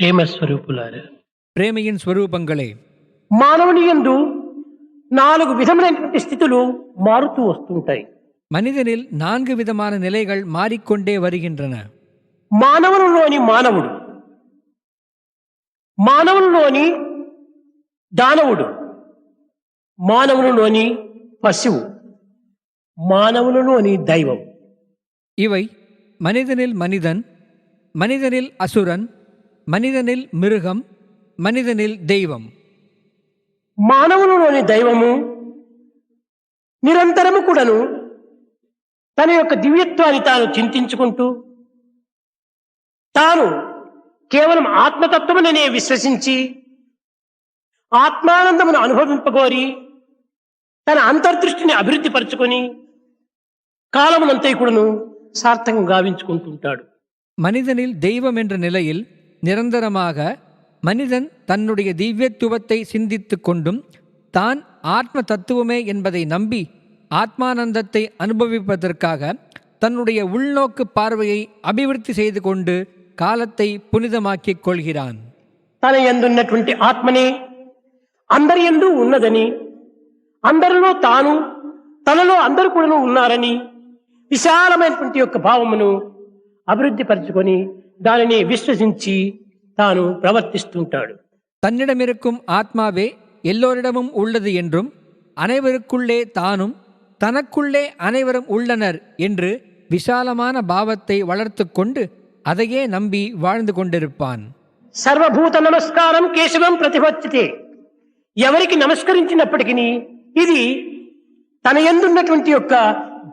ಪ್ರೇಮ ಸ್ವರೂಪುಲಾರು ప్రేమియన్ స్వరూపంగలే మానవుని యందు నాలుగు విధములైనటువంటి స్థితులు మారుతూ వస్తుంటాయి மனிதனில் நான்கு விதமான நிலைகள் மாறிக்கொண்டே வருகின்றன మానవులలోని మానవుడు మానవులలోని దానవుడు మానవులలోని పశువు మానవులలోని దైవం ఇவை மனிதனில் மனிதன் மனிதனில் அசுரன் மனிதனில் மிருகம் மனிதனில் தெய்வம் మానవునిలోని దైవము నిరంతరము కూడాను తన యొక్క దివ్యత్వాన్ని తాను చింతించుకుంటూ తాను కేవలం ఆత్మతత్వముననే విశ్వసించి ఆత్మానందమును అనుభవింపగోరి తన అంతర్దృష్టిని అభివృద్ధి పరుచుకొని కాలమునంతా కూడాను సార్థకం గావించుకుంటుంటాడు மனிதனில் தெய்வம் என்ற நிலையில் நிரந்தரமாக மனிதன் தன்னுடைய திவ்யத்துவத்தை சிந்தித்துக் கொண்டும் தான் ஆத்ம தத்துவமே என்பதை நம்பி ஆத்மானந்தத்தை அனுபவிப்பதற்காக தன்னுடைய உள்நோக்கு பார்வையை அபிவிருத்தி செய்து கொண்டு காலத்தை புனிதமாக்கிக் கொள்கிறான் తన ఎందున్నటువంటి ఆత్మనే అందరి ఎందు ఉన్నదని అందరిలో తాను తనలో అందరూ కూడా ఉన్నారని విశాలమైనటువంటి యొక్క భావమును అభివృద్ధి పరుచుకొని దానిని విశ్వసించి తాను ప్రవర్తిస్తుంటాడు தன்னிடமிருக்கும் ஆத்மாவே எல்லோரிடமும் உள்ளது என்றும் அனைவருக்குள்ளே தானும் தனக்குள்ளே அனைவரும் உள்ளனர் என்று விசாலமான பாவத்தை வளர்த்து கொண்டு அதையே நம்பி வாழ்ந்து கொண்டிருப்பான் సర్వభూత నమస్కారం కేశవం ప్రతిపత్తితే ఎవరికి నమస్కరించినప్పటికీ ఇది తన ఎందున్నటువంటి యొక్క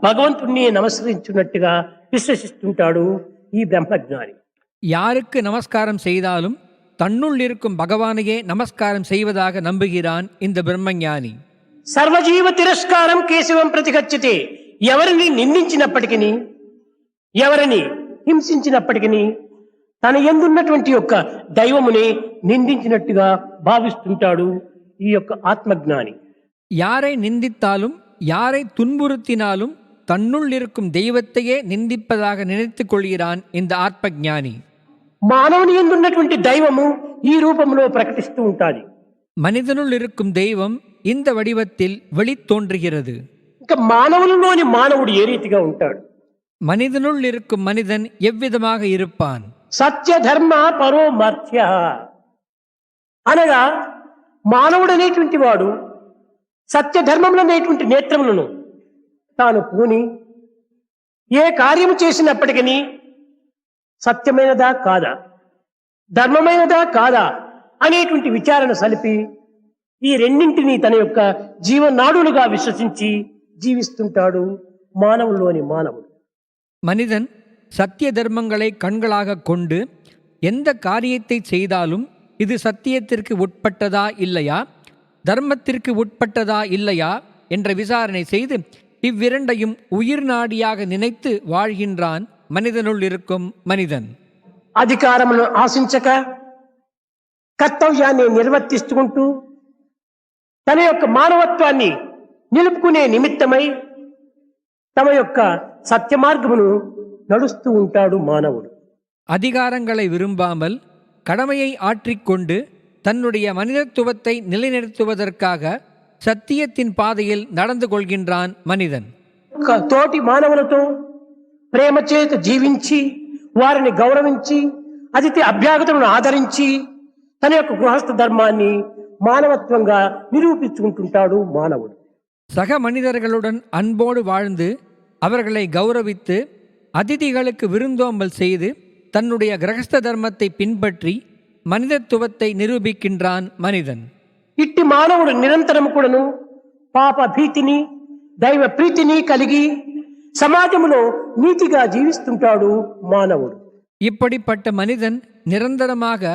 భగవంతుణ్ణి నమస్కరించున్నట్టుగా విశ్వసిస్తుంటాడు ఈ బ్రహ్మజ్ఞాని யாருக்கு நமஸ்காரம் செய்தாலும் தன்னுள் இருக்கும் பகவானையே நமஸ்காரம் செய்வதாக நம்புகிறான் இந்த பிரம்மஞானி సర్వజీవ తిరస్కారం కేశవం ప్రతిగచ్చితే ఎవరిని నిందించినప్పటికీ ఎవరిని హింసించినప్పటికీ తన ఎందున్నటువంటి యొక్క దైవముని నిందించినట్టుగా భావిస్తుంటాడు ఈ యొక్క ఆత్మజ్ఞాని யாரை நிந்தித்தாலும் யாரை துன்புறுத்தினாலும் தன்னுள் இருக்கும் தெய்வத்தையே நிந்திப்பதாக நினைத்துக் கொள்கிறான் இந்த ஆத்ம ஞானி మానవుని ఎందున్నటువంటి దైవము ఈ రూపంలో ప్రకటిస్తూ ఉంటాది மனிதனுள் இருக்கும் தெய்வம் இந்த வடிவத்தில் வெளித்தோன்றுகிறது ఇంకా మానవులలోని మానవుడు ఏ రీతిగా ఉంటాడు மனிதனுள் இருக்கும் மனிதன் எவ்விதமாக இருப்பான் సత్య ధర్మ పరోమర్త్య అనగా మానవుడు అనేటువంటి వాడు సత్య ధర్మములు అనేటువంటి నేత్రములను తాను పూని ఏ కార్యము చేసినప్పటికీ సత్యమైనదా కాదా ధర్మమైనదా కాదా అనేటువంటి విచారణ సలిపి ఈ రెండింటినీ తన యొక్క జీవనాడులుగా విశ్వసించి జీవిస్తుంటాడు మానవుల్లోని మానవుడు மனிதன் சத்திய தர்மங்களை கண்களாக கொண்டு எந்த காரியத்தை செய்தாலும் இது சத்தியத்திற்கு உட்பட்டதா இல்லையா தர்மத்திற்கு உட்பட்டதா இல்லையா என்ற விசாரணை செய்து இவ்விரண்டையும் உயிர் நாடியாக நினைத்து வாழ்கின்றான் மனிதனுள் இருக்கும் மனிதன் అధికారమును ఆశించక కర్తవ్యాన్ని నిర్వర్తిస్తుంటూ తన యొక్క మానవత్వాన్ని నిలుపుకునే నిమిత్తమై తమ యొక్క సత్య మార్గమును నడుస్తూ ఉంటాడు మానవుడు அதிகாரங்களை விரும்பாமல் கடமையை ஆற்றிக்கொண்டு தன்னுடைய மனிதத்துவத்தை நிலைநிறுத்துவதற்காக சத்தியத்தின் பாதையில் நடந்து கொள்கின்றான் மனிதன் ఒక తోటి మానవులతో ప్రేమ చేత జీవించి వారిని గౌరవించి అతిథి అభ్యాగతులను ఆదరించి తన యొక్క గృహస్థ ధర్మాన్ని మానవత్వంగా నిరూపించుకుంటుంటాడు మానవుడు சக மனிதர்களுடன் அன்போடு வாழ்ந்து அவர்களை கௌரவித்து அதிதிகளுக்கு விருந்தோம்பல் செய்து தன்னுடைய கிரகஸ்த தர்மத்தை பின்பற்றி மனிதத்துவத்தை நிரூபிக்கின்றான் மனிதன் ఇట్టి మానవుడు నిరంతరం కూడాను పాప భీతిని దైవ ప్రీతిని కలిగి సమాజంలో నీతిగా జీవిస్తుంటాడు మానవుడు இப்படிப்பட்ட மனிதன் நிரந்தரமாக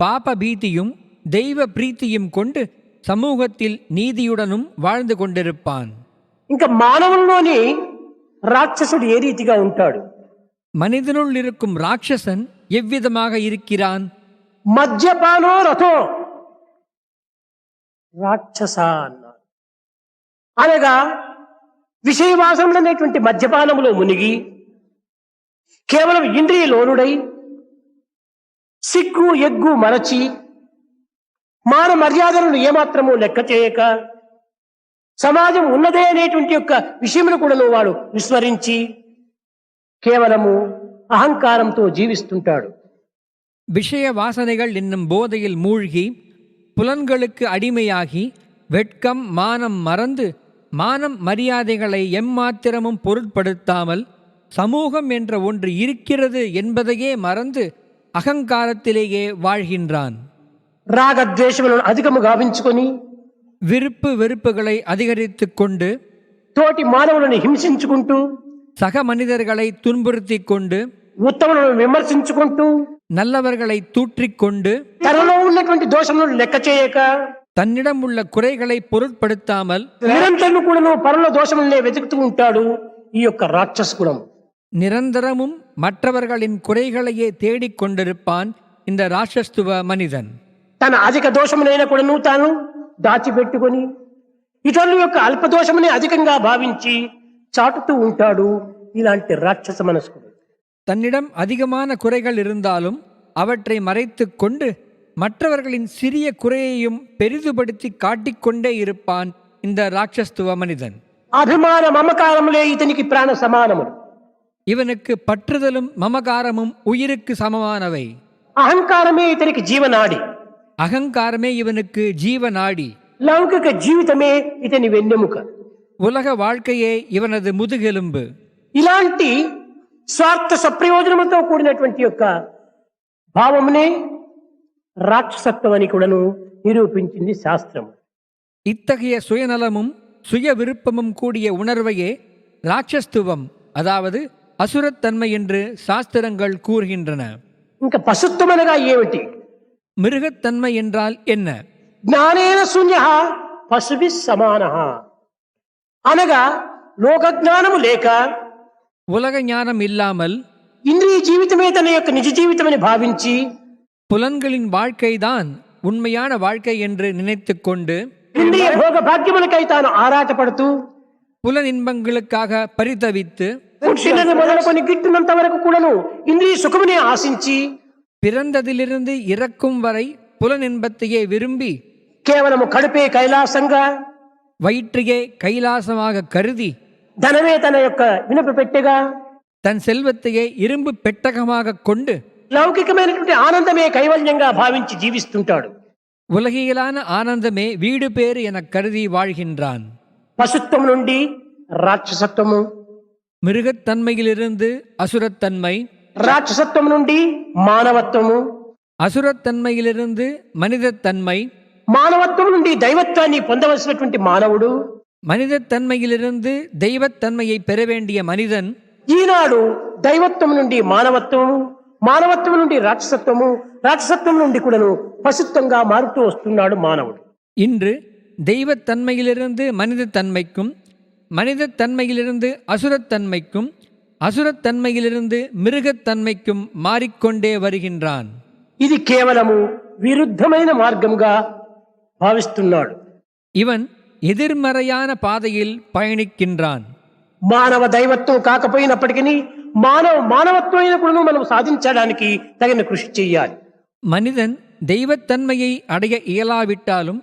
பாப பீதியும் தெய்வ பிரீத்தியும் கொண்டு சமூகத்தில் நீதியுடனும் வாழ்ந்து கொண்டிருப்பான் ఇంకా మానవుల్లోని రాక్షసుడు ఏ రీతిగా ఉంటాడు மனிதனுள் இருக்கும் ராட்சசன் எவ்விதமாக இருக்கிறான் మద్యపానో రథో రాక్షస అన్నారు అనగా విషయవాసములు అనేటువంటి మద్యపానములో మునిగి కేవలం ఇంద్రియ లోనుడై సిగ్గు ఎగ్గు మరచి మాన మర్యాదలను ఏమాత్రము లెక్క చేయక సమాజం ఉన్నదే అనేటువంటి యొక్క విషయమును కూడాను వాడు విస్మరించి కేవలము అహంకారంతో జీవిస్తుంటాడు விஷய வாசனைகள் என்னும் போதையில் மூழ்கி புலன்களுக்கு அடிமையாகி வெட்கம் மானம் மறந்து மானம் மரியாதைகளை எம்மாத்திரமும் பொருட்படுத்தாமல் சமூகம் என்ற ஒன்று இருக்கிறது என்பதையே மறந்து அகங்காரத்திலேயே வாழ்கின்றான் రాగద్వేషములను అధికము గావించుకొని விருப்பு வெறுப்புகளை அதிகரித்து கொண்டு తోటి మానవులను హింసించుకుంటూ சக மனிதர்களை துன்புறுத்தி கொண்டு ఉత్తములను విమర్శించుకుంటూ நல்லவர்களை தூற்றிக்கொண்டு తనలో ఉన్నటువంటి దోషములను లెక్క చేయక தன்னிடம் உள்ள குறைகளை பொருட்படுத்தாமல் నిరంతరం కూడాను పరుల దోషములనే వెతుకుతూ ఉంటాడు ఈ యొక్క రాక్షస గుణం நிரந்தரமும் மற்றவர்களின் குறைகளையே தேடிக் கொண்டிருப்பான் இந்த ராட்சஸ்துவ மனிதன் తన అధిక దోషమునైనా కూడాను తాను దాచిపెట్టుకొని ఇతరుల యొక్క అల్ప దోషముని అధికంగా భావించి చాటుతూ ఉంటాడు ఇలాంటి రాక్షస మనస్కుడు தன்னிடம் அதிகமான குறைகள் இருந்தாலும் அவற்றை மறைத்துக் கொண்டு மற்றவர்களின் சிறிய குறையையும் பெரிதுபடுத்தி காட்டிக்கொண்டே இருப்பான் இந்த ராட்சஸ்துவ மனிதன். அபிமான மமகாரமுலே இத்தனைக்கு பிராண சமானமும். இவனுக்கு பற்றுதலும் மமகாரமும் உயிருக்கு சமமானவை. அகங்காரமே இத்தனைக்கு ஜீவநாடி. அகங்காரமே இவனுக்கு ஜீவநாடி. லௌகிக ஜீவிதமே இத்தனை வெண்ணெமுக. உலக வாழ்க்கையே இவனது முதுகெலும்பு. ఇలాంటి சுவார்த்த సప్రయోజనంతో కూడినటువంటి యొక్క భావమునే రాక్షసత్వం అని కూడాను నిరూపించింది శాస్త్రం இத்தகைய சுயநலமும் சுய விருப்பமும் கூடிய உணர்வையே ராட்சஸ்துவம் அதாவது அசுரத்தன்மை என்று சாஸ்திரங்கள் கூறுகின்றன ఇంకా పశుత్వం అనగా ఏమిటి மிருகத்தன்மை என்றால் என்ன జ్ఞానేన శూన్య పశువి సమాన అనగా లోక జ్ఞానము లేక உலக ஞானம் இல்லாமல் ఇంద్రియ జీవితమే తన యొక్క నిజ జీవితమని భావించి புலன்களின் வாழ்க்கைதான் உண்மையான வாழ்க்கை என்று நினைத்துக்கொண்டு ఇంద్రియ భోగ భాగ్యములకై తాను ఆరాటపడుతూ புலன் இன்பங்களுக்காக பரிதவித்து పుట్టినది మొదలుకొని గిట్టినంత వరకు కూడాను ఇంద్రియ సుఖమునే ఆశించి பிறந்ததிலிருந்து இறக்கும் வரை புலன் இன்பத்தையே விரும்பி కేవలము కడుపే కైలాసంగా வயிற்றையே கைலாசமாக கருதி ధనమే తన యొక్క వినప పెట్టెగా தன் செல்வத்தையே இரும்பு பெட்டகமாக கொண்டு లౌకికమైనటువంటి ఆనందమే కైవల్యంగా భావించి జీవిస్తుంటాడు உலகியலான ஆனந்தமே வீடு பேறு எனக் கருதி வாழ்கின்றான் పశుత్వం నుండి రాక్షసత్వము மிருகத்தன்மையிலிருந்து அசுரத்தன்மை రాక్షసత్వం నుండి మానవత్వము அசுரத்தன்மையிலிருந்து மனிதத்தன்மை మానవత్వం నుండి దైవత్వాన్ని పొందవలసినటువంటి మానవుడు மனிதத்தன்மையிலிருந்து தெய்வத்தன்மையை பெற வேண்டிய மனிதன் ఈనాడు దైవత్వం నుండి మానవత్వము మానవత్వం నుండి రాక్షసత్వము రాక్షసత్వం నుండి కూడాను పశుత్వంగా మారుతూ వస్తున్నాడు మానవుడు இன்று தெய்வத்தன்மையிலிருந்து மனிதத்தன்மைக்கும் மனிதத்தன்மையிலிருந்து அசுரத்தன்மைக்கும் அசுரத்தன்மையிலிருந்து மிருகத்தன்மைக்கும் மாறிக்கொண்டே வருகின்றான் ఇది కేవలము విరుద్ధమైన మార్గంగా భావిస్తున్నాడు இவன் எதிர்மறையான பாதையில் பயணிக்கின்றான் మానవ దైవత్వం కాకపోయినప్పటికీ మానవ మానవత్వమైన కూడా మనం సాధించడానికి తగిన కృషి చేయాలి மனிதன் தெய்வத்தன்மையை அடைய இயலாவிட்டாலும்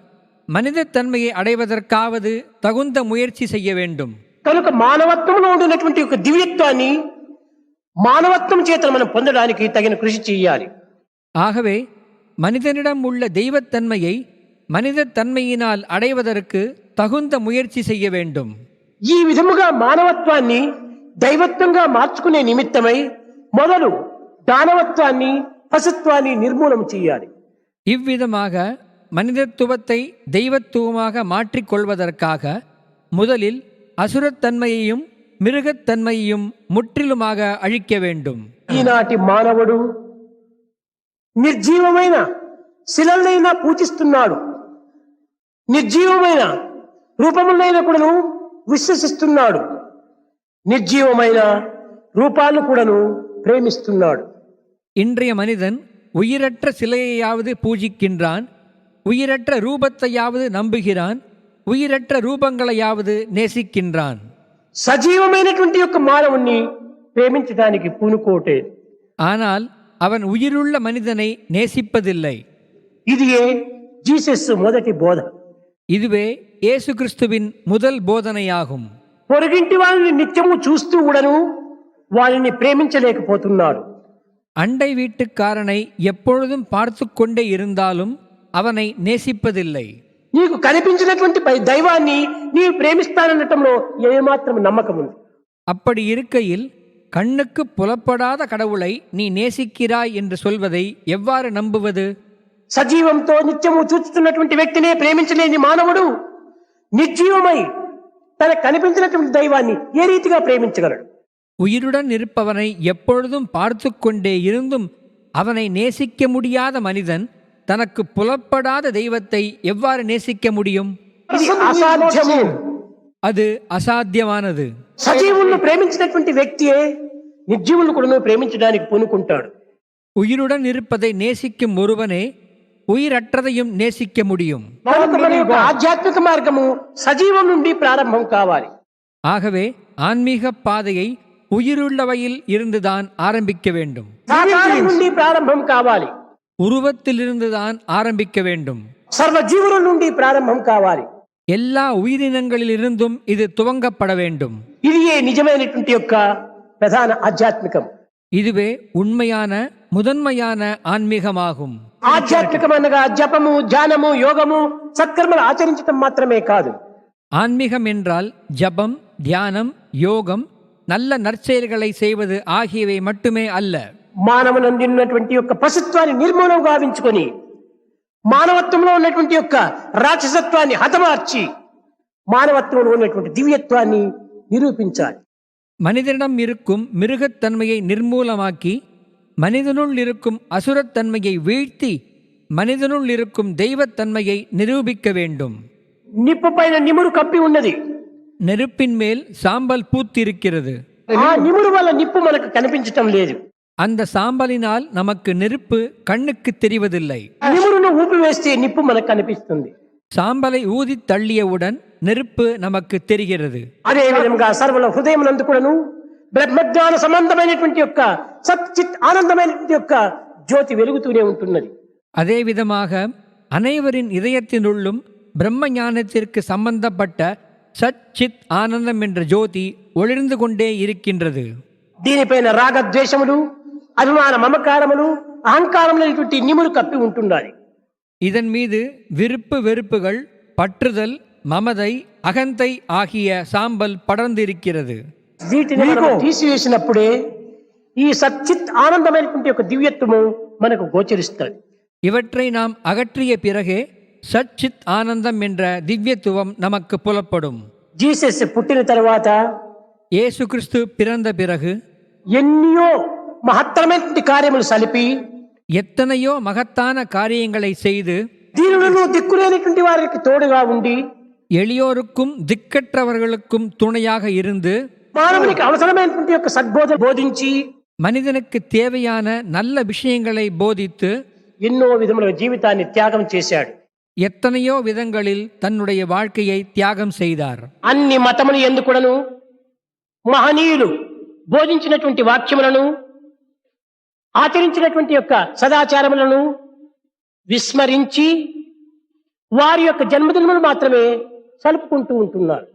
மனிதத்தன்மையை அடைவதற்காவது தகுந்த முயற்சி செய்ய வேண்டும் కనుక మానవత్వంలో ఉండినటువంటి ఒక దివ్యత్వాన్ని మానవత్వం చేత మనం పొందడానికి తగిన కృషి చేయాలి ஆகவே மனிதனிடம் உள்ள தெய்வத்தன்மையை மனிதத்தன்மையினால் அடைவதற்கு தகுந்த முயற்சி செய்ய வேண்டும் ఈ విధముగా మానవత్వాన్ని దైవత్వంగా మార్చుకునే నిమిత్తమై మొదలు దానవత్వాన్ని పశుత్వాన్ని నిర్మూలన చేయాలి இவ்விதமாக மனிதத்துவத்தை தெய்வத்துவமாக மாற்றிக்கொள்வதற்காக முதலில் அசுரத்தன்மையையும் மிருகத்தன்மையையும் முற்றிலுமாக அழிக்க வேண்டும் ఈనాటి మానవుడు నిర్జీవమైన శిలలైనా పూజిస్తున్నాడు నిర్జీవమైన రూపములైన కూడాను విశ్వసిస్తున్నాడు నిర్జీవమైన రూపాలను కూడాను ప్రేమిస్తున్నాడు இன்றைய மனிதன் உயிரற்ற சிலையையாவது பூஜிக்கின்றான் உயிரற்ற ரூபத்தையாவது நம்புகிறான் உயிரற்ற ரூபங்களையாவது நேசிக்கின்றான் సజీవమైనటువంటి యొక్క మానవుణ్ణి ప్రేమించడానికి పూనుకోటే ஆனால் அவன் உயிருள்ள மனிதனை நேசிப்பதில்லை ఇదియే జీసస్ మొదటి బోధ இதுவே இயேசு கிறிஸ்துவின் முதல் போதனையாகும் పొరుగింటి వాళ్ళని నిత్యము చూస్తూ కూడాను వాళ్ళని ప్రేమించలేకపోతున్నాడు அண்டை வீட்டுக்காரனை எப்பொழுதும் பார்த்து கொண்டே இருந்தாலும் அவனை நேசிப்பதில்லை నీకు కనిపించినటువంటి పై- దైవాన్ని నీవు ప్రేమిస్తాననటంలో ఏమాత్రం నమ్మకం ఉంది அப்படி இருக்கையில் கண்ணுக்கு புலப்படாத கடவுளை நீ நேசிக்கிறாய் என்று சொல்வதை எவ்வாறு நம்புவது సజీవంతో నిత్యము చూస్తున్నటువంటి వ్యక్తినే ప్రేమించలేని మానవుడు నిర్జీవమై తన కనిపించినటువంటి దైవాన్ని ఏ రీతిగా ప్రేమించగలడు உயிருடன் இருப்பவனை எப்பொழுதும் பார்த்து கொண்டே இருந்தும் அவனை நேசிக்க முடியாத மனிதன் தனக்கு புலப்படாத தெய்வத்தை எவ்வாறு நேசிக்க முடியும்? ఇది అసాధ్యము அது அசாத்தியமானது. సజీవులను ప్రేమించినటువంటి వ్యక్తియే నిర్జీవులను కూడా ప్రేమించడానికి పూనుకుంటాడు உயிருடன் இருப்பதை நேசிக்கும் ஒருவனே உயிரற்றதையும் நேசிக்க முடியும் కనుక మన యొక్క ఆధ్యాత్మిక మార్గము సజీవం నుండి ప్రారంభం కావాలి ஆகவே ஆன்மீக பாதையை உயிருள்ளவையில் இருந்துதான் ஆரம்பிக்க வேண்டும் సాకారం నుండి ప్రారంభం కావాలి உருவத்திலிருந்துதான் ஆரம்பிக்க வேண்டும் సర్వజీవుల నుండి ప్రారంభం కావాలి எல்லா உயிரினங்களிலிருந்தும் இது துவங்கப்பட வேண்டும் ఇది ఏ నిజమైనటువంటి యొక్క ప్రధాన ఆధ్యాత్మికం இதுவே உண்மையான முதன்மையான ஆன்மீகமாகும் ఆధ్యాత్మికం అనగా జపము ధ్యానము యోగము సత్కర్మలు ఆచరించటం మాత్రమే కాదు ஆன்மீகம் என்றால் ஜபம் தியானம் யோகம் நல்ல நற்செயல்களை செய்வது ஆகியவை மட்டுமே அல்ல మానవునందున్నటువంటి యొక్క పశుత్వాన్ని నిర్మూలం గావించుకొని మానవత్వంలో ఉన్నటువంటి యొక్క రాక్షసత్వాన్ని హతమార్చి మానవత్వంలో ఉన్నటువంటి దివ్యత్వాన్ని నిరూపించాలి மனிதனிடம் இருக்கும் மிருகத்தன்மையை நிர்மூலமாக்கி மனிதனுள் இருக்கும் அசுரத்தன்மையை வீழ்த்தி மனிதனுள் இருக்கும் தெய்வத்தன்மையை நிரூபிக்க வேண்டும் నిప్పు పైన నిమురు కప్పి ఉన్నది நெருப்பின் மேல் சாம்பல் பூத்திருக்கிறது ఆ నిమురు వల్ల నిప్పు మనకు కనిపించటం లేదు அந்த சாம்பலினால் நமக்கு நெருப்பு கண்ணுக்கு தெரிவதில்லை నిమురును ఊపివేస్తే నిప్పు మనకు కనిపిస్తుంది சாம்பலை ஊதி தள்ளியவுடன் நெருப்பு நமக்கு தெரிகிறது అదే విధంగా సర్వల హృదయం నందు కూడాను బ్రహ్మజ్ఞాన సంబంధమైనటువంటి యొక్క సచ్చిత్ ఆనందమైనటువంటి యొక్క జ్యోతి వెలుగుతూనే ఉంటున్నది அதே விதமாக அனைவரின் இதயத்தினுள்ளும் பிரம்ம ஞானத்திற்கு சம்பந்தப்பட்ட சச்சித் ஆனந்தம் என்ற ஜோதி ஒளிர்ந்து கொண்டே இருக்கின்றது దీనిపైన రాగద్వేషములు అభిమాన మమకారములు అహంకారములైనటువంటి నిములు కప్పి ఉంటుండాలి இதன் மீது விருப்பு வெறுப்புகள் பற்றுதல் மமதை அகந்தை ஆகிய சாம்பல் படர்ந்திருக்கிறது వీటిని మనం తీసివేసినప్పుడే ఈ సచ్చిత్ ఆనందమైనటువంటి యొక్క దివ్యత్వము మనకు గోచరిస్తుంది இவற்றை நாம் அகற்றிய பிறகே சச்சித் ஆனந்தம் என்ற திவ்யத்துவம் நமக்கு புலப்படும் జీసస్ పుట్టిన తర్వాత இயேசு கிறிஸ்து பிறந்த பிறகு ఎన్నో మహత్తరమైనటువంటి కార్యములు సలిపి எத்தனையோ மகத்தான காரியங்களை செய்து దీనులను దిక్కులేనటువంటి వారికి తోడుగా ఉండి எளியோருக்கும் திக்கற்றவர்களுக்கும் துணையாக இருந்து మానవునికి అవసరమైనటువంటి యొక్క సద్బోధన బోధించి மனிதனுக்கு தேவையான நல்ல விஷயங்களை போதித்து ఎన్నో విధముల జీవితాన్ని త్యాగం చేశాడు எத்தனையோ விதங்களில் தன்னுடைய வாழ்க்கையை தியாகம் செய்தார் అన్ని మతములు ఎందుకుడను మహనీయులు బోధించినటువంటి వాక్యములను ఆచరించినటువంటి యొక్క సదాచారములను విస్మరించి వారి యొక్క జన్మదినములు మాత్రమే సలుపుకుంటూ ఉంటున్నారు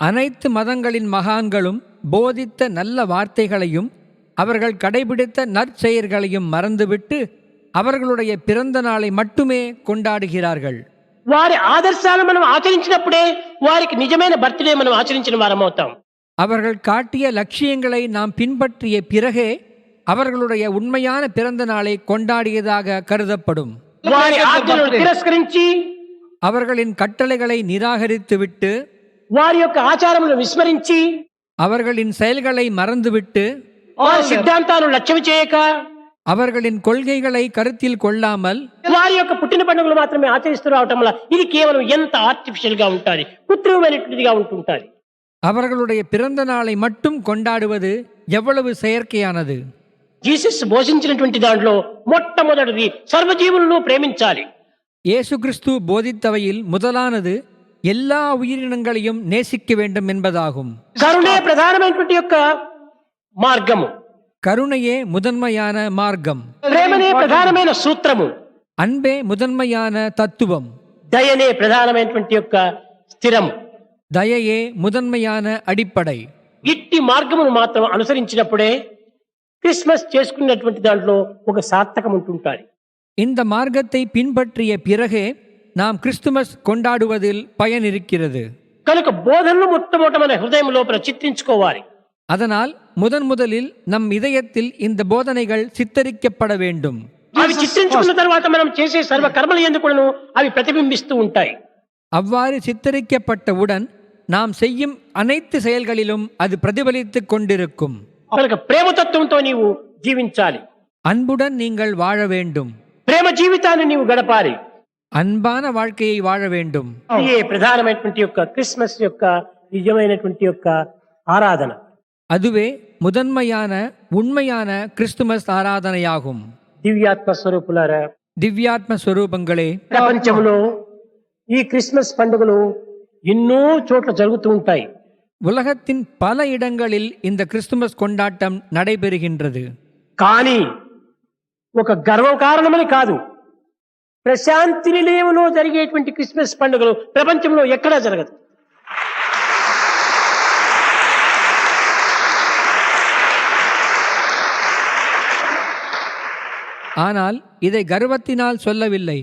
அனைத்து மதங்களின் மகான்களும் போதித்த நல்ல வார்த்தைகளையும் அவர்கள் கடைபிடித்த நற்செயல்களையும் மறந்துவிட்டு அவர்களுடைய பிறந்த நாளை மட்டுமே கொண்டாடுகிறார்கள் వారి ఆదర్శాలను మనం ఆచరించినప్పుడే వారికి నిజమైన బర్త్డే మనం ఆచరించిన వారం అవుతాం அவர்கள் காட்டிய லட்சியங்களை நாம் பின்பற்றிய பிறகே அவர்களுடைய உண்மையான பிறந்த நாளை கொண்டாடியதாக கருதப்படும் వారి ఆజ్ఞలను తిరస్కరించి அவர்களின் கட்டளைகளை நிராகரித்துவிட்டு వారి యొక్క ఆచారములను విస్మరించి அவர்களின் செயல்களை மறந்துவிட்டு వారి సిద్ధాంతాలను లక్ష్యం చేయక அவர்களின் கொள்கைகளை கருத்தில் கொள்ளாமல் వారి యొక్క పుట్టిన పండుగలు మాత్రమే ఆచరిస్తూ రావటం వల్ల ఇది కేవలం ఎంత ఆర్టిఫిషియల్ గా ఉంటుంది కృత్రిమమైనటువంటిదిగా ఉంటుంటుంది அவர்களுடைய பிறந்த நாளை மட்டும் கொண்டாடுவது எவ்வளவு செயற்கையானது జీసస్ బోధించినటువంటి దాంట్లో మొట్టమొదటిది సర్వజీవులను ప్రేమించాలి இயேசு கிறிஸ்து போதித்தவையில் முதலானது எல்லா உயிரினங்களையும் நேசிக்க வேண்டும் என்பதாகும் కరుణే ప్రధానమైనటువంటి యొక్క మార్గము கருணையே முதன்மையான மார்க்கம் ప్రేమనే ప్రధానమైన సూత్రము அன்பே முதன்மையான தத்துவம் దయనే ప్రధానమైనటువంటి యొక్క స్థిరం தயையே முதன்மையான அடிப்படை ఇట్టి మార్గమును మాత్రం అనుసరించినప్పుడే క్రిస్మస్ చేసుకున్నటువంటి దాంట్లో ఒక సార్థకం ఉంటుంటాయి இந்த மார்க்கத்தை பின்பற்றிய பிறகே நாம் கிறிஸ்துமஸ் கொண்டாடுவதில் பயன் இருக்கிறது కనుక బోధనలు మొట్టమొదట మన హృదయం లోపల చిత్రించుకోవాలి அதனால் முதன் முதலில் நம் இதயத்தில் இந்த போதனைகள் சித்தரிக்கப்பட வேண்டும் అవి చిత్రించుకున్న తర్వాత మనం చేసే సర్వ కర్మలు ఎందుకును అవి ప్రతిబింబిస్తూ ఉంటాయి அவ்வாறு சித்தரிக்கப்பட்டவுடன் நாம் செய்யும் அனைத்து செயல்களிலும் அது பிரதிபலித்துக் கொண்டிருக்கும் కనుక ప్రేమతత్వంతో నీవు జీవించాలి அன்புடன் நீங்கள் வாழ வேண்டும் ప్రేమ జీవితాన్ని నీవు గడపాలి அன்பான வாழ்க்கையை வாழ வேண்டும் ఇదే ప్రధానమైనటువంటి యొక్క క్రిస్మస్ యొక్క నిజమైనటువంటి యొక్క ఆరాధన அதுவே முதன்மையான உண்மையான கிறிஸ்துமஸ் ஆராதனையாகும் దివ్యాత్మ స్వరూపులారా திவ்யாத்ம ஸ்வரூபங்களே ప్రపంచంలో ఈ క్రిస్మస్ పండుగలు ఎన్నో చోట్ల జరుగుతూ ఉంటాయి உலகத்தின் பல இடங்களில் இந்த கிறிஸ்துமஸ் கொண்டாட்டம் நடைபெறுகின்றது కానీ ఒక గర్వ కారణమని కాదు ప్రశాంతి నిలయంలో జరిగేటువంటి క్రిస్మస్ పండుగలు ప్రపంచంలో ఎక్కడా జరగదు ஆனால் இதை கர்வத்தினால் சொல்லவில்லை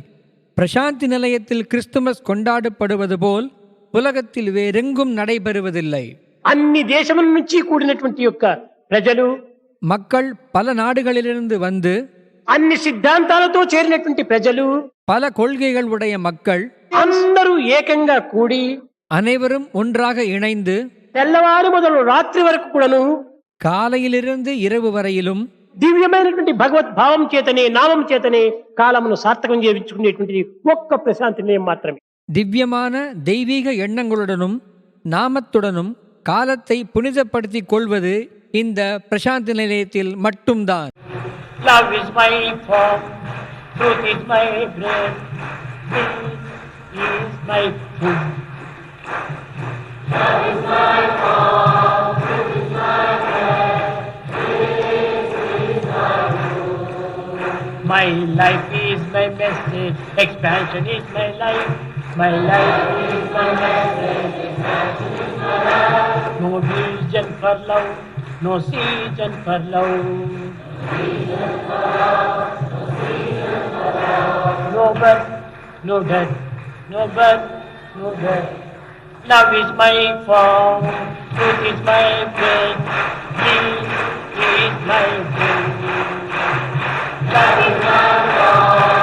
பிரசாந்தி நிலையத்தில் கிறிஸ்துமஸ் கொண்டாடப்படுவது போல் உலகத்தில் வேறெங்கும் நடைபெறுவதில்லை అన్ని దేశముల నుంచి కూడినటువంటి యొక్క ప్రజలు மக்கள் பல நாடுகளிலிருந்து வந்து అన్ని సిద్ధాంతాలతో చేరినటువంటి ప్రజలు பல கொள்கைகள் உடைய மக்கள் అందరూ ఏకంగా కూడి அனைவரும் ஒன்றாக இணைந்து తెల్లవారు మొదలు రాత్రి వరకు కూడాను காலையிலிருந்து இரவு வரையிலும் దివ్యమైనటువంటి భగవత్ భావం చేతనే నామం చేతనే కాలమును సార్థకం చేయించుకునేటువంటిది ఒక్క ప్రశాంతి నిలయం మాత్రమే திவ்யமான தெய்வீக எண்ணங்களுடனும் நாமத்துடனும் காலத்தை புனிதப்படுத்திக் கொள்வது இந்த பிரசாந்தி நிலையத்தில் மட்டும்தான் Love is my form, truth is my bread, peace is my food. Love is My form, life is my message, expansion is my life. My life is my message, expansion is my life. My life is my message, no vision for love, no season for love. No birth, no death, no birth, no death. Love is my form, truth is my faith, peace is my faith. Love is my form,